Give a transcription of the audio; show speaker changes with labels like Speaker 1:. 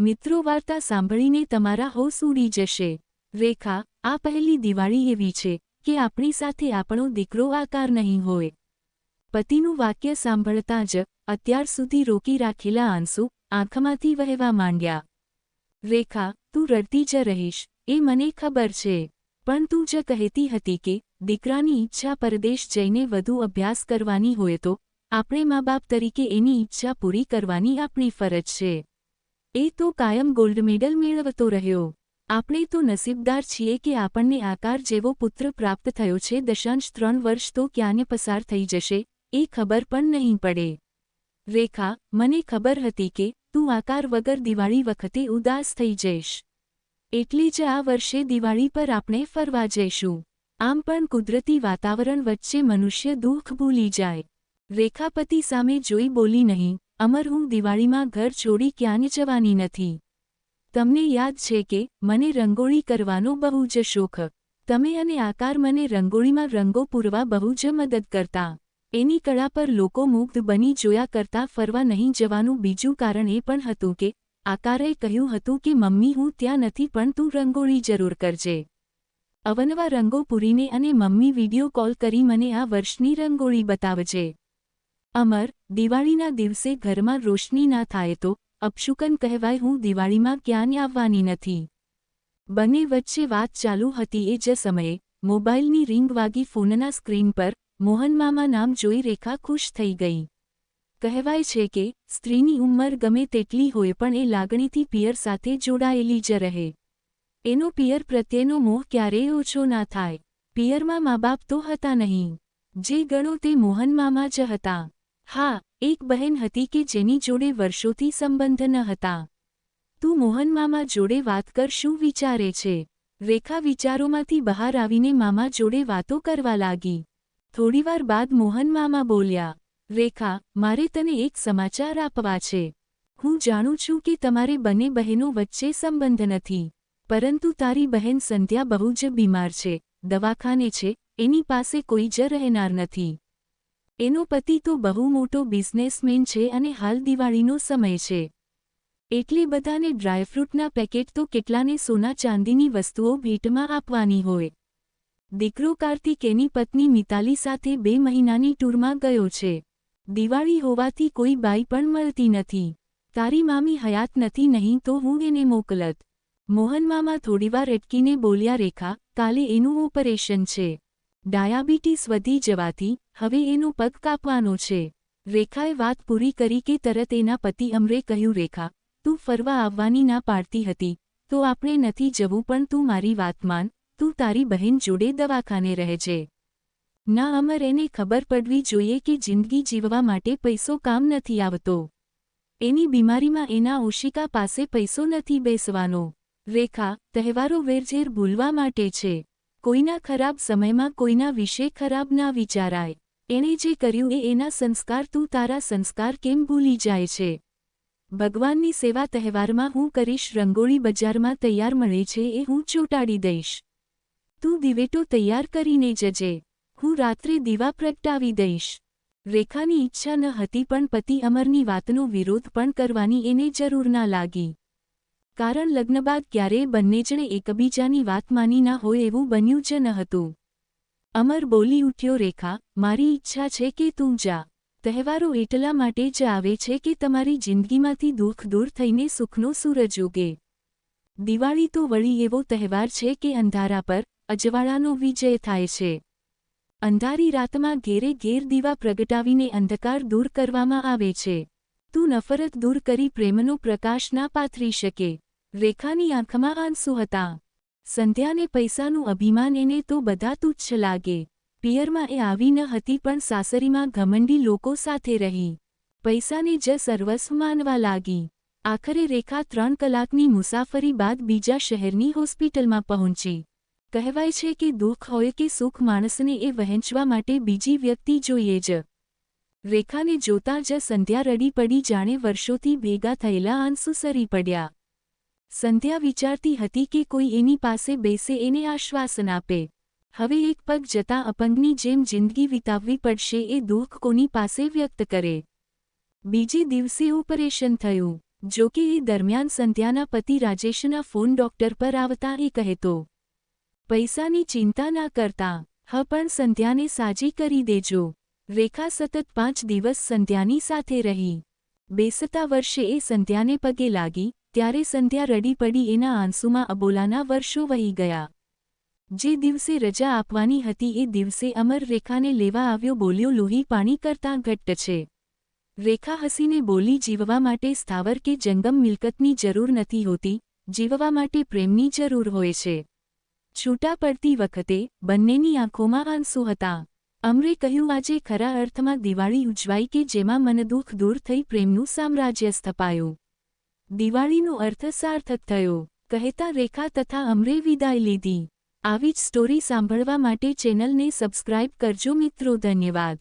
Speaker 1: મિત્રો વાર્તા સાંભળીને તમારા હોશ ઉડી જશે. રેખા, આ પહેલી દિવાળી એવી છે કે આપણી સાથે આપણો દીકરો આકાર નહીં હોય. પતિનું વાક્ય સાંભળતા જ અત્યાર સુધી રોકી રાખેલા આંસુ આંખમાંથી વહેવા માંડ્યા. રેખા, તું રડતી જ રહીશ, એ મને ખબર છે. પણ તું જ કહેતી હતી કે દીકરાની ઈચ્છા પરદેશ જઈને વધુ અભ્યાસ કરવાની હોય તો આપણે મા બાપ તરીકે એની ઈચ્છા પૂરી કરવાની આપણી ફરજ છે. એ તો કાયમ ગોલ્ડ મેડલ મેળવતો રહ્યો. આપણે તો નસીબદાર છીએ કે આપણને આકાર જેવો પુત્ર પ્રાપ્ત થયો છે. દશાંશ ત્રણ વર્ષ તો ક્યાંને પસાર થઈ જશે, એ ખબર પણ નહીં પડે. રેખા, મને ખબર હતી કે તું આકાર વગર દિવાળી વખતે ઉદાસ થઈ જઈશ. એટલે જ આ વર્ષે દિવાળી પર આપણે ફરવા જઈશું. આમ પણ કુદરતી વાતાવરણ વચ્ચે મનુષ્ય દુઃખ ભૂલી જાય. રેખાપતિ સામે જોઈ બોલી નહીં અમર હું દિવાળીમાં ઘર છોડી ક્યાંય જવાની નથી. તમને યાદ છે કે મને રંગોળી કરવાનો બહુ જ શોખ. તમે અને આકાર મને રંગોળીમાં રંગો પૂરવા બહુ જ મદદ કરતા. એની કળા પર લોકો મુગ્ધ બની જોયા કરતા ફરવા નહીં જવાનું બીજું કારણ એ પણ હતું કે, આકારે કહ્યું હતું કે મમ્મી હું ત્યાં નથી પણ તું રંગોળી જરૂર કરજે. અવનવા રંગો પૂરીને અને મમ્મી વિડિયો કોલ કરી મને આ વર્ષની રંગોળી બતાવજે. અમર, દિવાળીના દિવસે ઘરમાં રોશની ના થાય તો અપશુકન કહેવાય હું દિવાળીમાં ક્યાંય આવવાની નથી. બંને વચ્ચે વાત ચાલુ હતી એ જ સમયે મોબાઈલની રિંગ વાગી ફોનના સ્ક્રીન પર મોહનમામા નામ જોઈ રેખા ખુશ થઈ ગઈ. કહેવાય છે કે સ્ત્રીની ઉંમર ગમે તેટલી હોય પણ એ લાગણીથી પિયર સાથે જોડાયેલી જ રહે. એનો પિયર પ્રત્યેનો મોહ ક્યારેય ઓછો ના થાય. પિયરમાં મા બાપ તો હતા નહીં. જે ગણો તે મોહનમામા જ હતા. હા, એક બહેન હતી કે જેની જોડે વર્ષોથી સંબંધ ન હતા. તું મોહન મામા જોડે વાત કર શું વિચારે છે? રેખા વિચારોમાંથી બહાર આવીને મામા જોડે વાતો કરવા લાગી. થોડીવાર બાદ મોહન મામા બોલ્યા, રેખા, મારે તને એક સમાચાર આપવા છે. હું જાણું છું કે તમારે બંને બહેનો વચ્ચે સંબંધ નથી. પરંતુ તારી બહેન સંધ્યા બહુ જ બીમાર છે. દવાખાને છે. એની પાસે કોઈ જ રહેનાર નથી. એનો પતિ તો બહુ મોટો બિઝનેસમેન છે અને હાલ દિવાળીનો સમય છે. એટલે બધાને ડ્રાયફ્રૂટના પેકેટ તો કેટલાને સોના ચાંદીની વસ્તુઓ ભેટમાં આપવાની હોય. દીકરો કાર્તિક એની પત્ની મિતાલી સાથે બે મહિનાની ટૂરમાં ગયો છે. દિવાળી હોવાથી કોઈ બાઈ પણ મળતી નથી. તારી મામી હયાત નથી, નહીં તો હું એને મોકલત. મોહનમામા થોડીવાર અટકીને બોલ્યા, રેખા, કાલે એનું ઓપરેશન છે. ડાયાબિટીસ વધી જવાથી હવે એનો પગ કાપવાનો છે. રેખાએ વાત પૂરી કરી કે તરત એના પતિ અમરે કહ્યું, રેખા, તું ફરવા આવવાની ના પાડતી હતી, તો આપણે નથી જવું, પણ તું મારી વાત માન, તું તારી બહેન જોડે દવાખાને રહેજે ના અમર, એને ખબર પડવી જોઈએ કે જિંદગી જીવવા માટે પૈસો કામ નથી આવતો. એની બીમારીમાં એના ઓશિકા પાસે પૈસો નથી બેસવાનો. રેખા, તહેવારો વેરઝેર ભૂલવા માટે છે. કોઈના ખરાબ સમયમાં કોઈના વિશે ખરાબ ના વિચારાય. એણે જે કર્યું એ એના સંસ્કાર તું તારા સંસ્કાર કેમ ભૂલી જાય છે? ભગવાનની સેવા તહેવારમાં હું કરીશ, રંગોળી બજારમાં તૈયાર મળે છે એ હું ચોંટાડી દઈશ. તું દિવેટો તૈયાર કરીને જજે. હું રાત્રે દીવા પ્રગટાવી દઈશ. રેખાની ઈચ્છા ન હતી પણ પતિ અમરની વાતનો વિરોધ પણ કરવાની એને જરૂર ના લાગી. કારણ લગ્ન બાદ ક્યારેય બંને જણે એકબીજાની વાત માની ના હોય એવું બન્યું જ ન હતું. અમર બોલી ઉઠ્યો, રેખા, મારી ઈચ્છા છે કે તું જા. તહેવારો એટલા માટે જ આવે છે કે તમારી જિંદગીમાંથી દુઃખ દૂર થઈને સુખનો સૂરજ ઉગે. દિવાળી તો વળી એવો તહેવાર છે કે અંધારા પર અજવાળાનો વિજય થાય છે. અંધારી રાતમાં ઘેરે ઘેર દીવા પ્રગટાવીને અંધકાર દૂર કરવામાં આવે છે. તું નફરત દૂર કરી પ્રેમનો પ્રકાશ ના પાથરી શકે. રેખાની આંખમાં આંસુ હતા. સંધ્યાને પૈસાનું અભિમાન એને તો બધા તુચ્છ લાગે. પિયરમાં એ આવી ન હતી પણ સાસરીમાં ઘમંડી લોકો સાથે રહી. પૈસાને જ સર્વસ્વ માનવા લાગી. આખરે રેખા ત્રણ કલાકની મુસાફરી બાદ બીજા શહેરની હોસ્પિટલમાં પહોંચી. કહેવાય છે કે દુઃખ હોય કે સુખ માણસને એ વહેંચવા માટે બીજી વ્યક્તિ જોઈએ જ. રેખાને જોતાં જ સંધ્યા રડી પડી જાણે વર્ષોથી ભેગા થયેલા આંસુ સરી પડ્યા. સંધ્યા વિચારતી હતી કે કોઈ એની પાસે બેસે એને આશ્વાસન આપે. હવે એક પગ જતાં અપંગની જેમ જિંદગી વિતાવવી પડશે એ દુઃખ કોની પાસે વ્યક્ત કરે. બીજે દિવસે ઓપરેશન થયું. જો કે એ દરમિયાન સંધ્યાના પતિ રાજેશના ફોન ડોક્ટર પર આવતા એ કહેતો પૈસાની ચિંતા ના કરતા. હ, પણ સંધ્યાને સાજી કરી દેજો. રેખા સતત પાંચ દિવસ સંધ્યાની સાથે રહી. બેસતા વર્ષે એ સંધ્યાને પગે લાગી, ત્યારે સંધ્યા રડી પડી એના આંસુમાં અબોલાના વર્ષો વહી ગયા. જે દિવસે રજા આપવાની હતી એ દિવસે અમર રેખાને લેવા આવ્યો બોલ્યો, લોહી પાણી કરતાં ઘટ્ટ છે. રેખા હસીને બોલી, જીવવા માટે સ્થાવર કે જંગમ મિલકતની જરૂર નથી હોતી, જીવવા માટે પ્રેમની જરૂર હોય છે. છૂટા પડતી વખતે બંનેની આંખોમાં આંસુ હતા. અમરે કહ્યું, આજે ખરા અર્થમાં દિવાળી ઉજવાઈ કે જેમાં મનદુઃખ દૂર થઈ પ્રેમનું સામ્રાજ્ય સ્થપાયું? દિવાળીનો અર્થ સાર્થક થયો. કહેતા રેખા તથા અમરે વિદાય લીધી. આવી જ સ્ટોરી સાંભળવા માટે ચેનલને સબસ્ક્રાઇબ કરજો મિત્રો, ધન્યવાદ.